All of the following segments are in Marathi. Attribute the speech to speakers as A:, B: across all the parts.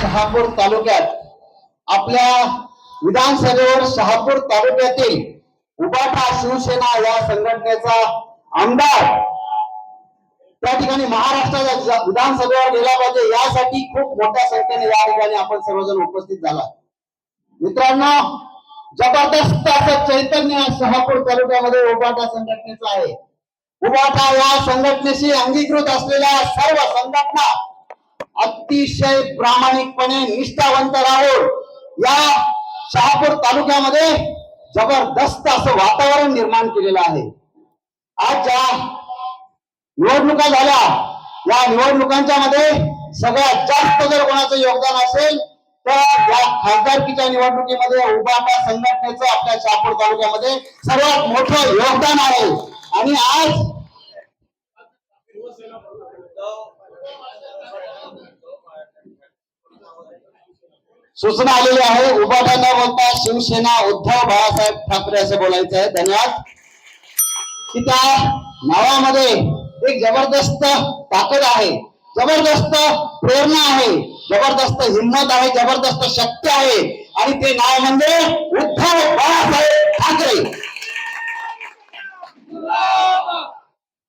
A: शहापूर तालुक्यात आपल्या विधानसभेवर शहापूर तालुक्यातील उबाटा शिवसेना या संघटनेचा आमदार त्या ठिकाणी महाराष्ट्राच्या विधानसभेवर गेला पाहिजे यासाठी खूप मोठ्या संख्येने या ठिकाणी आपण सर्वजण उपस्थित झाला. मित्रांनो जबरदस्त असं चैतन्य शहापूर तालुक्यामध्ये उबाटा संघटनेचं आहे. उबाटा या संघटनेशी अंगीकृत असलेल्या सर्व संघटना अतिशय प्रामाणिकपणे निष्ठावंत राहून या शहापूर तालुक्यामध्ये जबरदस्त असं वातावरण निर्माण केलेलं आहे. आज ज्या निवडणुका झाल्या या निवडणुकांच्या मध्ये सगळ्यात जास्त जर कोणाचं योगदान असेल तर या खासदारकीच्या निवडणुकीमध्ये उभाटा संघटनेचं आपल्या शहापूर तालुक्यामध्ये सर्वात मोठं योगदान आहे. आणि आज सूचना आलेली आहे. उभाटा न बोलता शिवसेना उद्धव बाळासाहेब ठाकरे असं बोलायचं आहे धन्यवाद. की त्या नावामध्ये एक जबरदस्त ताकद आहे. जबरदस्त प्रेरणा आहे. जबरदस्त हिंमत आहे. जबरदस्त शक्ती आहे. आणि ते नाव म्हणजे उद्धव बाळासाहेब ठाकरे.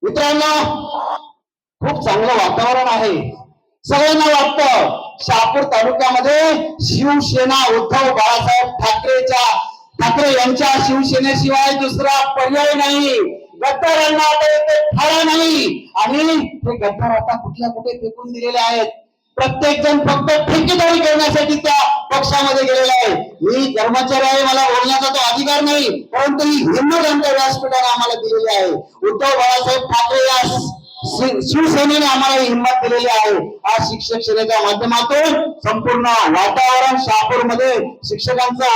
A: मित्रांनो खूप चांगलं वातावरण आहे. सगळ्यांना वाटतं शहापूर तालुक्यामध्ये शिवसेना उद्धव बाळासाहेब ठाकरेच्या ठाकरे यांच्या शिवसेनेशिवाय दुसरा पर्याय नाही. गद्दारांना आता इथे फाळा नाही. आणि ते गद्दार आता कुठल्या कुठे फेकून दिलेले आहेत? प्रत्येक जण फक्त ठेकेदारी करण्यासाठी त्या पक्षामध्ये गेलेला आहे मी कर्मचारी आहे मला बोलण्याचा तो अधिकार नाही परंतु ही हिंदू जनता व्यासपीठाने आम्हाला दिलेली आहे. उद्धव बाळासाहेब ठाकरे या शिवसेनेने आम्हाला हिंमत दिलेली आहे. आज शिक्षक सेनेच्या माध्यमातून संपूर्ण वातावरण शहापूरमध्ये शिक्षकांचा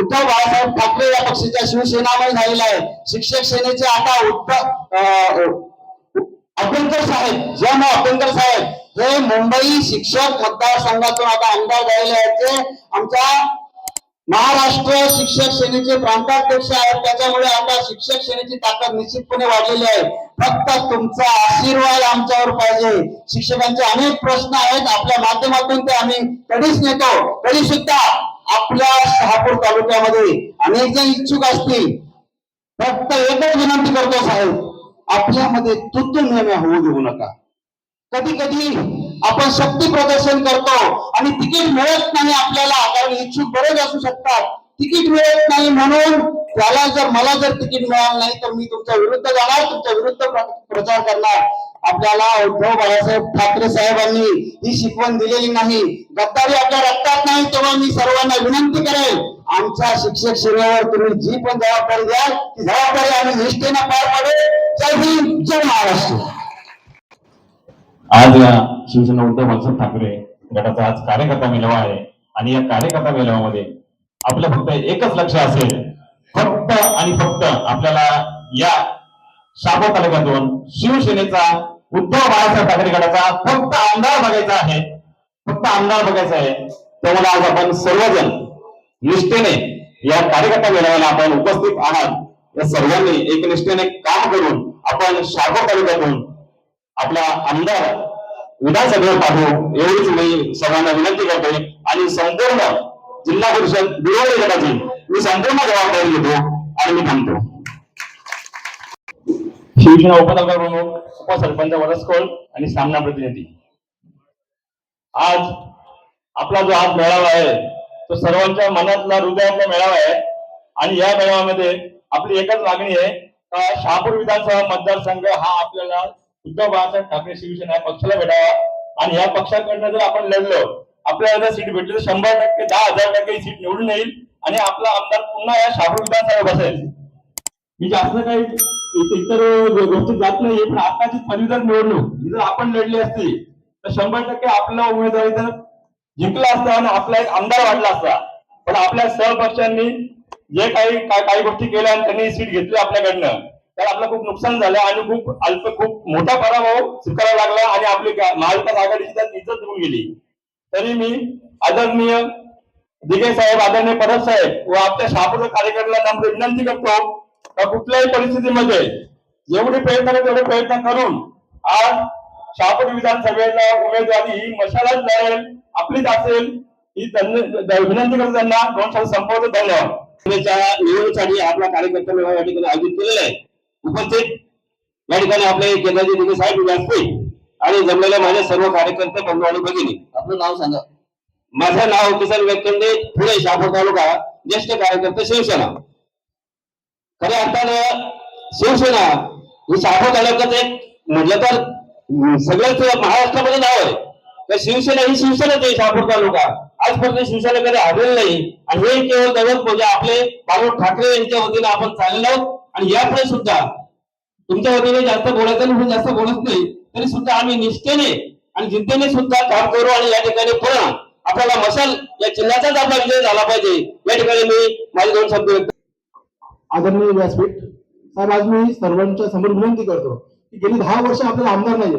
A: उद्धव बाळासाहेब ठाकरे या पक्षाच्या शिवसेनामध्ये झालेला आहे. शिक्षक सेनेचे आता अभ्यंकर साहेब जम मग अभ्यंकर साहेब हे मुंबई शिक्षक मतदारसंघातून आता आमदार झालेले आहेत. ते आमच्या महाराष्ट्र शिक्षक सेनेचे प्रांताध्यक्ष आहेत. त्याच्यामुळे आता शिक्षक सेनेची ताकद निश्चितपणे वाढलेली आहे. फक्त तुमचा आशीर्वाद आमच्यावर पाहिजे. शिक्षकांचे अनेक प्रश्न आहेत. आपल्या माध्यमातून ते आम्ही कधीच नेतो तरी सुद्धा आपल्या शहापूर तालुक्यामध्ये अनेक जण इच्छुक असतील. फक्त एकच विनंती करतो साहेब आपल्यामध्ये तुतू नेहमी होऊ देऊ नका. कधी कधी आपण शक्ती प्रदर्शन करतो आणि तिकीट मिळत नाही आपल्याला कारण इच्छुक बरेच असू शकतात. तिकीट मिळत नाही म्हणून त्याला जर मला जर तिकीट मिळालं नाही तर मी तुमच्या विरुद्ध जाणार तुमच्या विरुद्ध प्रचार करणार. आपल्याला उद्धव बाळासाहेब ठाकरे साहेबांनी ही शिकवण दिलेली नाही. गद्दारी आपल्या रक्तात नाही तेव्हा मी सर्वांना विनंती करेल आमच्या शिक्षक सेवेवर तुम्ही जी पण जबाबदारी द्याल ती जबाबदारी आम्ही निष्ठेनं पार पाडू जय हिंद जय महाराष्ट्र.
B: आज या शिवसेना उद्धव बाळासाहेब ठाकरे गटाचा आज कार्यकर्ता मेळावा आहे. आणि या कार्यकर्ता मेळाव्यामध्ये आपलं फक्त एकच लक्ष असेल फक्त आणि फक्त आपल्याला या शाबो तालुक्यातून शिवसेनेचा उद्धव बाळासाहेब ठाकरे गटाचा फक्त आमदार बघायचा आहे. फक्त आमदार बघायचा आहे. त्यामुळे आज आपण सर्वजण निष्ठेने या कार्यकर्ता मेळाव्याला आपण उपस्थित आहात. या सर्वांनी एकनिष्ठेने काम करून आपण शाबो तालुक्यातून आपला आमदार विधानसभेवर पाठवू एवढीच मी सर्वांना विनंती करतोय. आणि संपूर्ण जिल्हा परिषद बिरोली गटाची मी संपूर्ण जबाबदारी घेतो आणि मी थांबतो. शिवसेना उपनगर प्रमुख उपसरपंच वरसकोल आणि सामना प्रतिनिधी. आज आपला जो आज मेळावा आहे तो सर्वांच्या मनातला हृदयातला मेळावा आहे. आणि या मेळाव्यामध्ये आपली एकच मागणी आहे का शहापूर विधानसभा मतदारसंघ हा आपल्याला उद्धव बाळासाहेब ठाकरे शिवसेना या पक्षाला भेटावा. आणि या पक्षाकडनं जर आपण लढलो आपल्याला जर सीट भेटली तर शंभर टक्के दहा हजार टक्के ही सीट निवडून येईल आणि आपला आमदार पुन्हा या शहापूर विधानसभा बसेल. मी जास्त काही इतर गोष्टी जात नाही पण आताची पदवीधर निवडणूक जर आपण लढली असती तर शंभर टक्के आपला उमेदवारी जर जिंकला असता आणि आपला एक आमदार वाढला असता पण आपल्या सहपक्षांनी जे काही काही गोष्टी केल्या आणि त्यांनी सीट घेतली आपल्याकडनं त्याला आपलं खूप नुकसान झालं आणि खूप अल्प खूप मोठा पराभव स्वीकारावा लागला आणि आपली महाविकास आघाडीची त्यात इज्जत होऊन गेली. तरी मी आदरणीय दिगे साहेब आदरणीय परब साहेब व आपल्या शहापूर कार्यकर्त्याला नम्र विनंती करतो का कुठल्याही परिस्थितीमध्ये जेवढे प्रयत्न आहे तेवढे प्रयत्न करून आज शहापूर विधानसभेला उमेदवारी ही मशालाच लढेल आपलीच असेल ही त्यांनी विनंती करतो त्यांना. दोन शब्द संपवतो. धन्यवाद.
A: निवडणुकीसाठी आपला कार्यकर्ता या ठिकाणी आयोजित केलेला आहे. उपस्थित. या ठिकाणी आपले केंद्राचे दिगे साहेब व्यासपीठ आणि जमलेल्या माझे सर्व कार्यकर्ते बंधू आणि भगिनी.
C: आपलं नाव सांगा.
A: माझं नाव किसन व्यक्तंडे पुणे शहापूर तालुका ज्येष्ठ कार्यकर्ते शिवसेना. खऱ्या अर्थानं शिवसेना ही शहापूर तालुक्यात एक म्हटलं तर अं, सगळ्याच महाराष्ट्रामध्ये नाव आहे. तर शिवसेना ही शिवसेनाच आहे शहापूर तालुका. आजपर्यंत शिवसेना कधी हरलेलं नाही. आणि हे केवळ दैवत म्हणजे आपले बाळू ठाकरे यांच्या वतीने आपण चाललेलो आहोत. आणि यापुढे सुद्धा तुमच्या वतीने जास्त बोलायचं म्हणून जास्त बोलत नाही तरी सुद्धा आम्ही निष्ठेने आणि जिद्दीने सुद्धा काम करू आणि या ठिकाणी पुन्हा आपल्याला मशाल या चिन्हाचाच आपला विजय झाला पाहिजे. या ठिकाणी मी माझे दोन शब्द व्यक्त
D: आदरणीय व्यासपीठ साहेब आज मी सर्वांच्या समोर विनंती करतो की गेली दहा वर्ष आपल्याला आमदार नाहीये.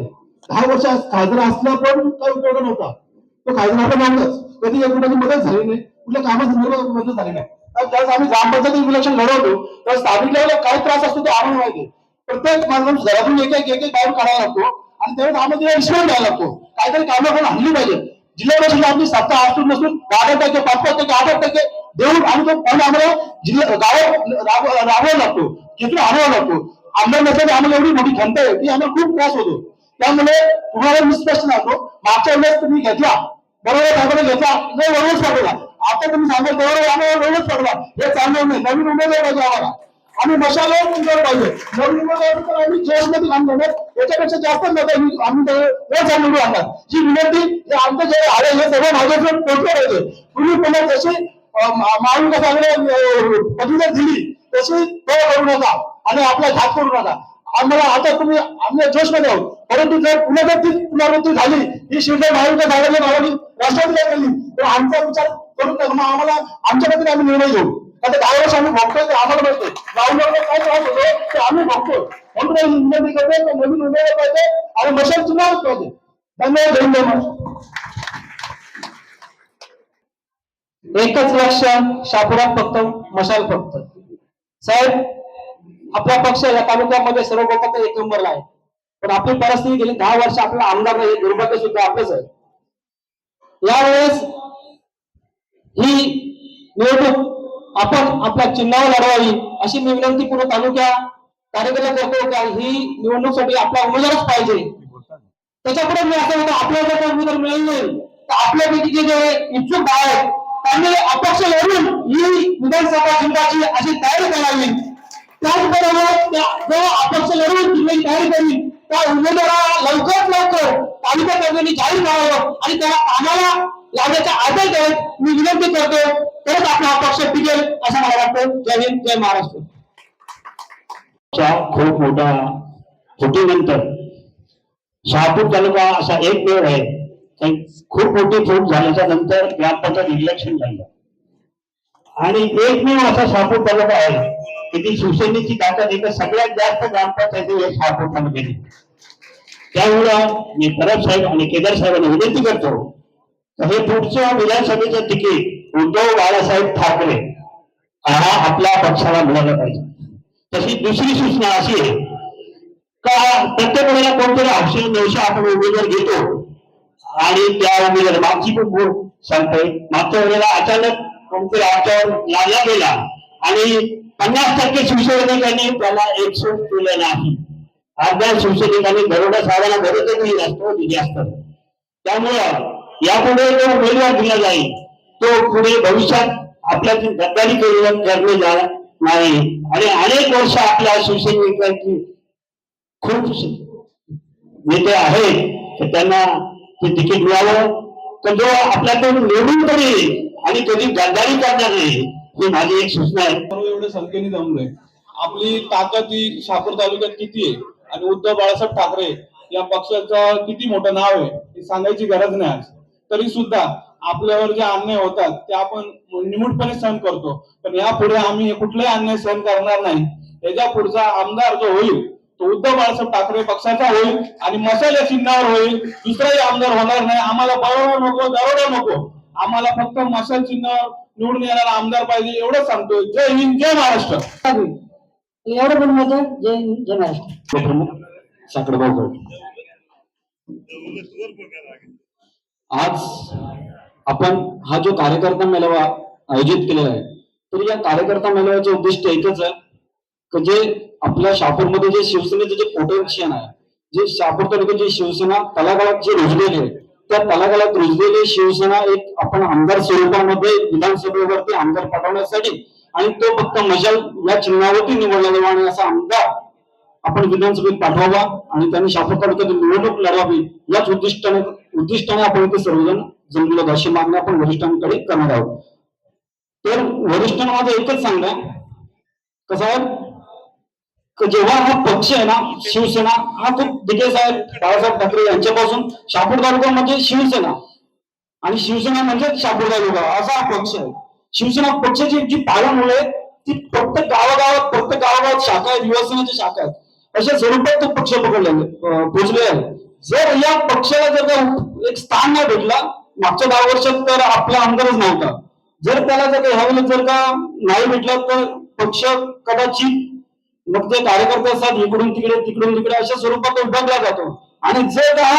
D: दहा वर्ष खासदार असला पण काही उपयोग नव्हता. तो खासदार आपण आणलाच कधी या कुणाची मदत झाली नाही. कुठल्या कामासंदर्भात मदत झाली नाही. तर आम्ही ग्रामपंचायत इलेक्शन लढवतो तर स्थानिक लेवलला काय त्रास असतो तो आम्हाला माहिती प्रत्येक माणूस घरातून एक एक एक बाहेर काढावा लागतो आणि त्यावेळेस आम्हाला तिला रिस्पॉन्स द्यावा लागतो. काहीतरी कामं आपण हल्ली पाहिजे जिल्हा परिषद आपली सत्ता असून नसून दहा टक्के पाच पाच टक्के आठ टक्के देऊन आणि तो फंड आम्हाला जिल्हा गाव राबवावा लागतो. तिथून आणावा लागतो. आमदार नसल्याने आम्हाला एवढी मोठी खंत आहे. की आम्हाला खूप त्रास होतो. त्यामुळे तुम्हाला मी स्पष्ट सांगतो मागच्या वेळेस तुम्ही घेतला. बरोबर साहेबांनी घेतला. बरोबर वरूनच पाठवला आता तुम्ही सांगा बरोबर आम्हाला वेळच पडला हे चांगलं नाही. नवीन उमेदवार पाहिजे आम्हाला. आम्ही मशाला उमेदवार पाहिजे. नवीन उमेदवार तर आम्ही जोशमध्ये काम करणार याच्यापेक्षा जास्त मत आम्ही ते रोज निवडून आणणार ही विनंती हे आमचं जे आहे हे सगळं माझ्याकडे पोहोचलं पाहिजे तुम्ही पुन्हा जशी महाविकास आघाडी पदवीधर दिली तशी तो करू नका आणि आपला घात करू नका. आम्हाला आता तुम्ही आम्ही जोशमध्ये आहोत. परंतु जर पुन्हा जर ती पुनरावृत्ती झाली ही शिवसेना महाविकास आघाडीच्या नावाने राष्ट्रवादीला केली तर आमचा विचार करून नका. मग आम्हाला आमच्या पद्धतीने आम्ही निर्णय घेऊ. आता दहा वर्ष आम्ही बघतोय ते आम्हाला माहिती गावला काय त्रास होतो ते आम्ही बघतो म्हणून आम्ही विनंती करतो नवीन उमेदवार पाहिजे. आणि मशाल चुनावच पाहिजे. धन्यवाद धन्यवाद.
C: एकच लक्ष शापुरात फक्त मशाल फक्त. साहेब आपला पक्ष या तालुक्यामध्ये सर्व लोकांचा एक नंबरला आहे. पण आपली परिस्थिती गेली दहा वर्ष आपला आमदार नाही दुर्भाग्य सुद्धा आपलंच आहे यावेळेस ही निवडणूक आपण आपल्या चिन्हावर लढवावी अशी मी विनंती पूर्ण तालुक्या कार्यकर्ता करतो का ही निवडणुकीसाठी आपला उमेदवारच पाहिजे. त्याच्यापुढे मी असं म्हणतो आपल्याला जर उमेदवार मिळेल नाही तर आपल्यापैकी जे इच्छुक आहेत त्यांनी अपक्ष लढून ही विधानसभा जिंकायची अशी तयारी करावी. त्याचबरोबर जो अपक्ष लढून जिल्ह्याची तयारी करील त्या उमेदवाराला लवकरात लवकर तालुका कर्जांनी जाहीर करावं आणि त्या कामाला लावण्याचा आदर देत मी विनंती करतो तरच आपला अपक्ष टिकेल असं मला वाटतं. जय हिंद जय महाराष्ट्र.
E: खूप मोठा फुटीनंतर शहापूर तालुका असा एकमेव आहे. खूप मोठी फूट झाल्याच्यानंतर ग्रामपंचायत इलेक्शन झालं. आणि एकमेव असा शहापूर तालुका आहे की ती शिवसेनेची ताकद एक सगळ्यात जास्त ग्रामपंचायती हे शहापूर तालुक्याने त्यामुळं मी परब साहेब आणि केदार साहेबांना विनंती करतो हे पुढचं विधानसभेचं तिकीट उद्धव बाळासाहेब ठाकरे हा आपल्या पक्षाला मिळालं पाहिजे. तशी दुसरी सूचना अशी आहे का प्रत्येक वेळेला कोणतरी आठशे नऊशे आपण उमेदवार घेतो आणि त्या उमेदवार मागची पण बोल सांगतोय मागच्या वेळेला अचानक कोणतरी आमच्यावर लागला गेला आणि पन्नास टक्के शिवसैनिकांनी त्याला एकसूट केलं नाही. अर्ध्या शिवसैनिकांनी घरोडा साधायला गरजच नाही असतो दिली असतं त्यामुळं यापुढे जो उमेदवार दिला जाईल. तो पुढे भविष्यात आपल्यातून गद्दारी केली करणे नाही. आणि अनेक वर्ष आपल्या शिवसैनिकांची खूप नेते आहेत तर त्यांना ते तिकीट मिळावं. तर जो आपल्याकडून निवडून तरी येईल आणि कधी गद्दारी करणार नाही ही माझी एक सूचना आहे.
F: एवढ्या संख्येने जमलोय. आपली ताकद ही शहापूर तालुक्यात किती आहे? आणि उद्धव बाळासाहेब ठाकरे या पक्षाचं किती मोठं नाव आहे हे सांगायची गरज नाही आज. तरी सुद्धा आपल्यावर जे अन्याय होतात ते आपण निमूटपणे सहन करतो. पण यापुढे आम्ही हे कुठलाही अन्याय सहन करणार नाही. याच्या पुढचा आमदार जो होईल तो उद्धव बाळासाहेब ठाकरे पक्षाचा होईल आणि मसाल या चिन्हावर होईल. दुसराही आमदार होणार नाही. आम्हाला बरोबर नको दरोडा नको. आम्हाला फक्त मशाल चिन्हावर निवडून येणारा आमदार पाहिजे एवढंच सांगतो. जय हिंद जय महाराष्ट्र.
C: एवढं पण होतं जय हिंद जय महाराष्ट्र.
E: गड
C: आज आपण हा जो कार्यकर्ता मेळावा आयोजित केलेला आहे तर या कार्यकर्ता मेळाव्याचं उद्दिष्ट एकच आहे की जे आपल्या शापूरमध्ये जे शिवसेनेचं जे पोटेन्शियल आहे जे शापूर तालुक्यात जी शिवसेना तलागाळात जी रुजलेली आहे त्या तलागाळात रुजलेली शिवसेना एक आपण आमदार स्वरूपामध्ये विधानसभेवरती आमदार पाठवण्यासाठी आणि तो फक्त मशाल या चिन्हावरती निवडला जावा आणि असा आमदार आपण विधानसभेत पाठवावा आणि त्यांनी शापूर तालुक्यात निवडणूक लढावी याच उद्दिष्टाने उद्दिष्टाने आपण इथे सर्वजण जमलेलो अशी मागणी आपण वरिष्ठांकडे करणार आहोत. तर वरिष्ठांना माझं एकच सांगणं कसं आहे? जेव्हा हा पक्ष आहे ना शिवसेना हा खूप दिगे साहेब बाळासाहेब ठाकरे यांच्यापासून शापूर तालुका म्हणजे शिवसेना आणि शिवसेना म्हणजे शापूर तालुका असा हा पक्ष आहे. शिवसेना पक्षाची जी पाळंमुळे ती फक्त गावागावात फक्त गावागावात शाखा आहेत युवासेनेची शाखा आहेत. अशा स्वरूपात तो पक्ष पकडले पोचले आहे. जर या पक्षाला जर का एक स्थान नाही भेटला मागच्या दहा वर्षात तर आपला आमदारच नव्हता. जर त्याला जर का ह्यावेळेस जर का नाही भेटला तर पक्ष कदाचित मग ते कार्यकर्ते असतात इकडून तिकडे तिकडून तिकडे अशा स्वरूपात तो विभागला जातो. आणि जर का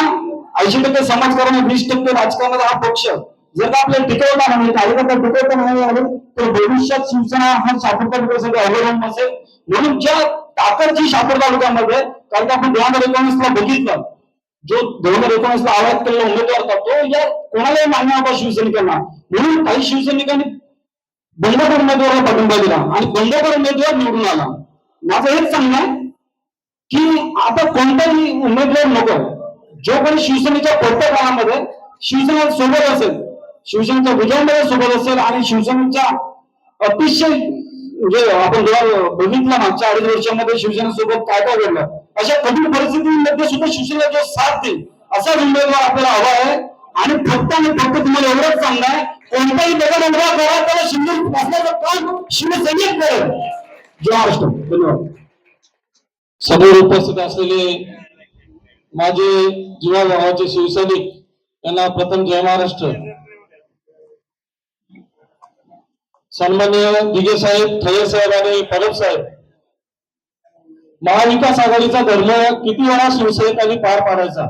C: ऐंशी टक्के समाजकारण वीस टक्के राजकारणाचा हा पक्ष जर का आपल्याला टिकवता नाही कार्यकर्ता टिकवता नाही आले तर भविष्यात शिवसेना हा शापूर तालुक्यासाठी अवलंबून असेल म्हणून ज्या ताकद जी शापूर तालुक्यामध्ये कारण की आपण दोन हजार एकोणीसला बघितलं जो दोन हजार एकोणीसला आवाज केलेला उमेदवार होता तो या कोणालाही मान्य होता शिवसैनिकांना. म्हणून काही शिवसैनिकांनी बंडखोर उमेदवाराला पाठिंबा दिला आणि बंडखोर उमेदवार निवडून आला. माझं हेच सांगणं आहे की आता कोणताही उमेदवार नको. जो कोणी शिवसेनेच्या कोणत्या काळामध्ये शिवसेना सोबत असेल शिवसेनेच्या विजयामध्ये सोबत असेल आणि शिवसेनेच्या अतिशय म्हणजे आपण जेव्हा बघितलं मागच्या अडीच वर्षामध्ये शिवसेनेसोबत काय काय घडलं अशा कठीण परिस्थितीमध्ये सुद्धा शिवसेनेला जो साथ देईल असाच उमेदवार आपल्याला हवा आहे. आणि फक्त आणि फक्त तुम्हाला एवढंच सांगणं कोणताही दगड उभा करा त्याला शिंदे असण्याचं काम शिवसैनिक करेल. जय महाराष्ट्र. धन्यवाद.
F: समोर उपस्थित असलेले माझे जीवा भावाचे शिवसैनिक यांना प्रथम जय महाराष्ट्र. सन्मान्य दिगे साहेब थये साहेब आणि परब साहेब. महाविकास आघाडीचा धर्म किती वेळा शिवसैनिकांनी पार पाडायचा?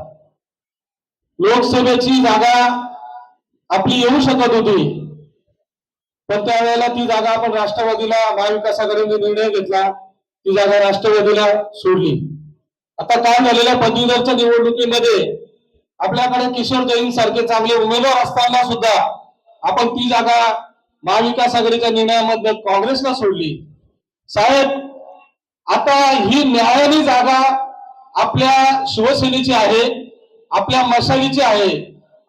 F: लोकसभेची जागा आपली येऊ शकत होती. पण त्यावेळेला ती जागा आपण राष्ट्रवादीला महाविकास आघाडीने निर्णय घेतला. ती जागा राष्ट्रवादीला सोडली. आता काय झालेल्या पदवीधरच्या निवडणुकीमध्ये आपल्याकडे किशोर जैन सारखे चांगले उमेदवार असताना सुद्धा आपण ती जागा महाविकास आघाडीच्या निर्णयामध्ये काँग्रेसला सोडली. साहेब आता ही न्यायाने जागा आपल्या शिवसेनेची आहे आपल्या मशालीची आहे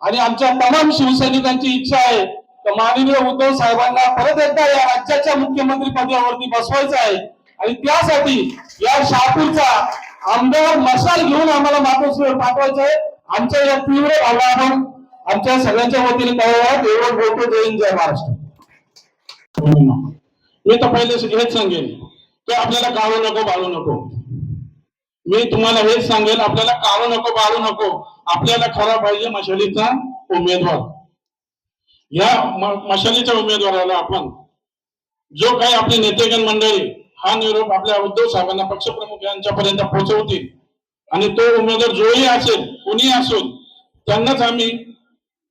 F: आणि आमच्या तमाम शिवसैनिकांची इच्छा आहे. तर माननीय उद्धव साहेबांना परत एकदा या राज्याच्या मुख्यमंत्री पदावरती बसवायचं आहे. आणि त्यासाठी या शहापूरचा आमदार मशाल घेऊन आम्हाला मातोश्रीवर पाठवायचं आहे. आमच्या या तीव्र भावना आपण आमच्या सगळ्यांच्या वतीने कळवत एवढं बोलतो जय हिंद, जय महाराष्ट्र. मी तर पहिले हेच सांगेन. की आपल्याला काळू नको बाळू नको. मी तुम्हाला हेच सांगेन आपल्याला काळू नको बाळू नको. आपल्याला खरा पाहिजे मशालीचा उमेदवार. या मशालीच्या उमेदवाराला आपण जो काही आपले नेतेगण मंडळी हा निरोप आपल्या उद्धव साहेबांना पक्षप्रमुख यांच्यापर्यंत पोहोचवतील. आणि तो उमेदवार जोही असेल कुणी असून त्यांनाच आम्ही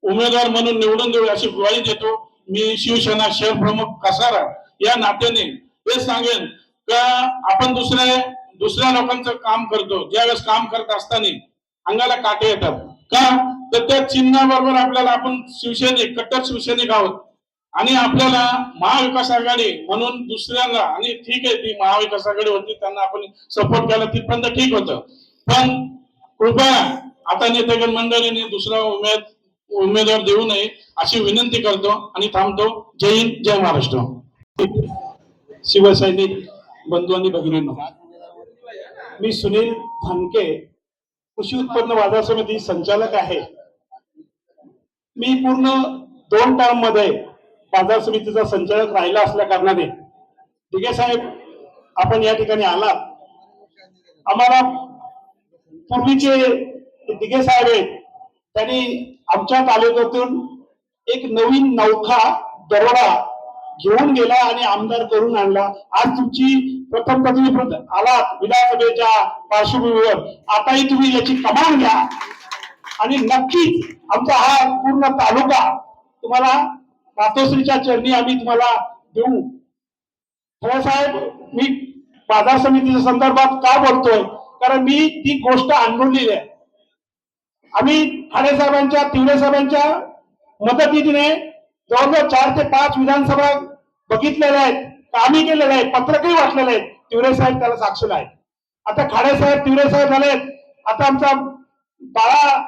F: उमेदवार म्हणून निवडून देऊ अशी ग्वाही देतो. मी शिवसेना शहर प्रमुख कसारा या नात्याने हे सांगेन का आपण दुसऱ्या दुसऱ्या लोकांचं काम करतो. ज्यावेळेस काम करत असताना अंगाला काटे येतात. का? तर त्या चिन्हाबरोबर आपल्याला आपण शिवसैनिक कट्टर शिवसैनिक आहोत. आणि आपल्याला महाविकास आघाडी म्हणून दुसऱ्यांना आणि ठीक आहे ती महाविकास आघाडी होती त्यांना आपण सपोर्ट केला तिथपर्यंत ठीक होतं. पण कृपया आता नेतेगण मंडळीने दुसरा उमेद उमेदवार देऊ नये अशी विनंती करतो आणि थांबतो. जय हिंद जय महाराष्ट्र. शिवसैनिक बंधू आणि भगिनींना मी सुनील धानके कृषी उत्पन्न बाजार समिती संचालक आहे. मी पूर्ण दोन टर्ममध्ये बाजार समितीचा संचालक राहिला असल्या कारणाने दिगे साहेब आपण या ठिकाणी आलात. आम्हाला पूर्वीचे दिघे साहेब आहेत त्यांनी आमच्या तालुक्यातून एक नवीन नौखा दरोडा घेऊन गेला आणि आमदार करून आणला. आज तुमची प्रथम पदवी आलात विधानसभेच्या पार्श्वभूमीवर. आताही तुम्ही याची कमान घ्या.
G: आणि नक्कीच आमचा हा पूर्ण तालुका तुम्हाला मातोश्रीच्या चरणी आम्ही तुम्हाला देऊ. साहेब मी बाजार समितीच्या संदर्भात का बोलतोय? कारण मी ती गोष्ट अनुभवलेली आहे. आम्ही ठाणे साहेबांच्या तिवरे साहेबांच्या मदतीने जवळजवळ चार ते पाच विधानसभा बघितलेल्या आहेत कामे केलेले आहेत पत्रकही वाटलेले आहेत तिवरे साहेब त्याला साक्षीला आहेत. आता खाडे साहेब तिवरे साहेब झालेत आता आमचा बाळा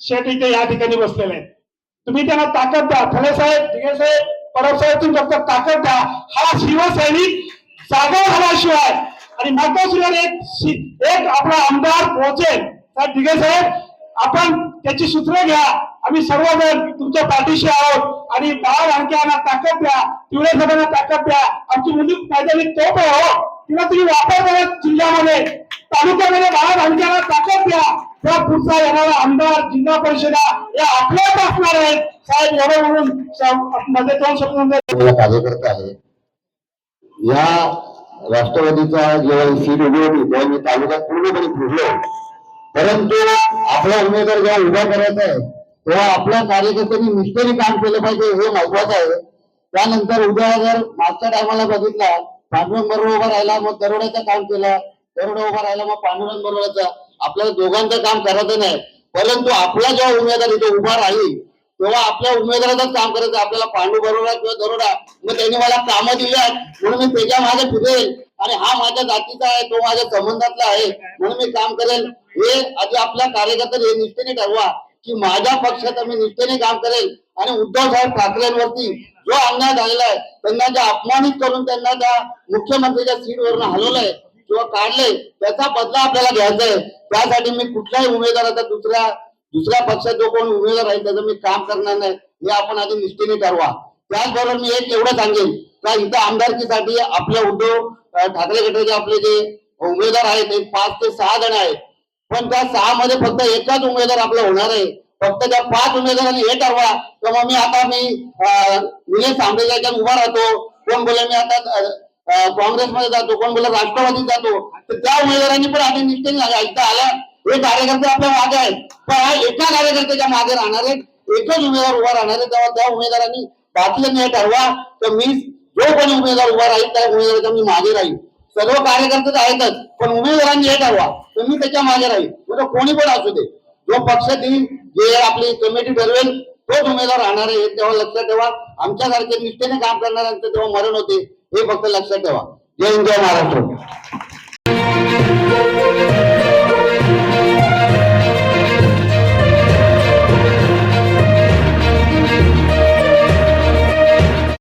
G: शेठ इथे या ठिकाणी बसलेले आहेत तुम्ही त्यांना ताकद द्या. खडे साहेब दिघे साहेब परब साहेब तुम्ही फक्त ताकद द्या. हा शिवसैनिक जागा झाल्याशिवाय आणि मातोश्रीवर एक एक आपला आमदार पोहोचेल. साहेब ठिके साहेब आपण त्याची सूत्र घ्या. आम्ही सर्वजण तुमच्या पाठीशी आहोत. आणि बाळ आणख्यांना ताकद द्या. पिवळ्या साहेबांना ताकद द्या. आमची मुली मैदानी तोप आहे हो. किंवा तुम्ही वापर करत जिल्ह्यामध्ये. तालुक्यामध्ये बाळ आणख्यांना ताकद द्या. त्या पुढचा येणारा आमदार जिल्हा परिषदा या आपल्याच असणार आहेत. साहेब एवढं म्हणून मध्ये दोन शब्द
A: कार्यकर्ता आहे. या राष्ट्रवादीचा जेव्हा सीट उभी होती तेव्हा मी तालुक्यात पूर्णपणे फिरलो परंतु आपला उमेदवार जेव्हा उभा करायचा आहे तेव्हा आपल्या कार्यकर्त्यांनी निष्ठेने काम केलं पाहिजे हे महत्वाचं आहे. त्यानंतर उद्या जर मागच्या टायमाला बघितला पांडुरंग बरोबर उभा राहिला मग दरोड्याचं काम केलं. दरोडा उभा राहिला मग पांडुरंग बरोबरचा आपल्याला दोघांचं काम करायचं नाही. परंतु आपला जेव्हा उमेदवार इथे उभा राहील तेव्हा आपल्या उमेदवाराचंच काम करायचं. आपल्याला पांडू बरोडा किंवा दरोडा मग त्यांनी मला कामं दिली आहेत. म्हणून मी त्याच्यामागे फिरेल. आणि हा माझ्या जातीचा आहे तो माझ्या संबंधातला आहे. म्हणून मी काम करेल. हे आधी आपल्या कार्यकर्त्यांनी हे निष्ठेने ठरवा. की माझ्या पक्षात मी निष्ठेने काम करेल आणि उद्धव साहेब ठाकरेंवरती जो अन्याय झालेला आहे त्यांना ज्या अपमानित करून त्यांना त्या मुख्यमंत्र्याच्या सीटवरून हलवलंय किंवा काढलंय त्याचा बदला आपल्याला घ्यायचा आहे. त्यासाठी मी कुठल्याही उमेदवाराचा दुसऱ्या दुसऱ्या पक्षात जो कोण उमेदवार आहे त्याचं मी काम करणार नाही. हे आपण आधी निष्ठेने ठरवा. त्याचबरोबर मी एक एवढं सांगेन का इथं आमदारकीसाठी आपल्या उद्धव ठाकरे गटाचे आपले जे उमेदवार आहेत ते पाच ते सहा जण आहेत. पण त्या सहा मध्ये फक्त एकच उमेदवार आपला होणार आहे. फक्त त्या पाच उमेदवारांनी हे ठरवा. तर मग मी आता मी अं, निलेश तांबेच्या उभा राहतो. कोण बोले मी आता काँग्रेसमध्ये जातो. कोण बोले राष्ट्रवादीत जातो. तर त्या उमेदवारांनी पण आधी निश्चित ऐकता आला आल्या. हे कार्यकर्ते आपल्या मागे आहेत. पण हा एका कार्यकर्त्याच्या मागे राहणार आहेत. एकच उमेदवार उभा राहणार आहे. तेव्हा त्या उमेदवारांनी बाकीच्यांनी हे ठरवा. तर मी जो कोणी उमेदवार उभा राहील त्या उमेदवाराच्या मी मागे राहील. सर्व कार्यकर्ते तर आहेतच पण उमेदवारांनी हे ठरवा तुम्ही त्याच्यामागे राहील. म्हणजे कोणी पण असू दे. जो पक्ष देईल जे आपली कमिटी ठरवेल तोच उमेदवार राहणार आहे तेव्हा लक्षात ठेवा. आमच्यासारखे निष्ठेने काम करणाऱ्यांचं तेव्हा मरण होते हे फक्त लक्षात ठेवा. जय हिंद जय महाराष्ट्र.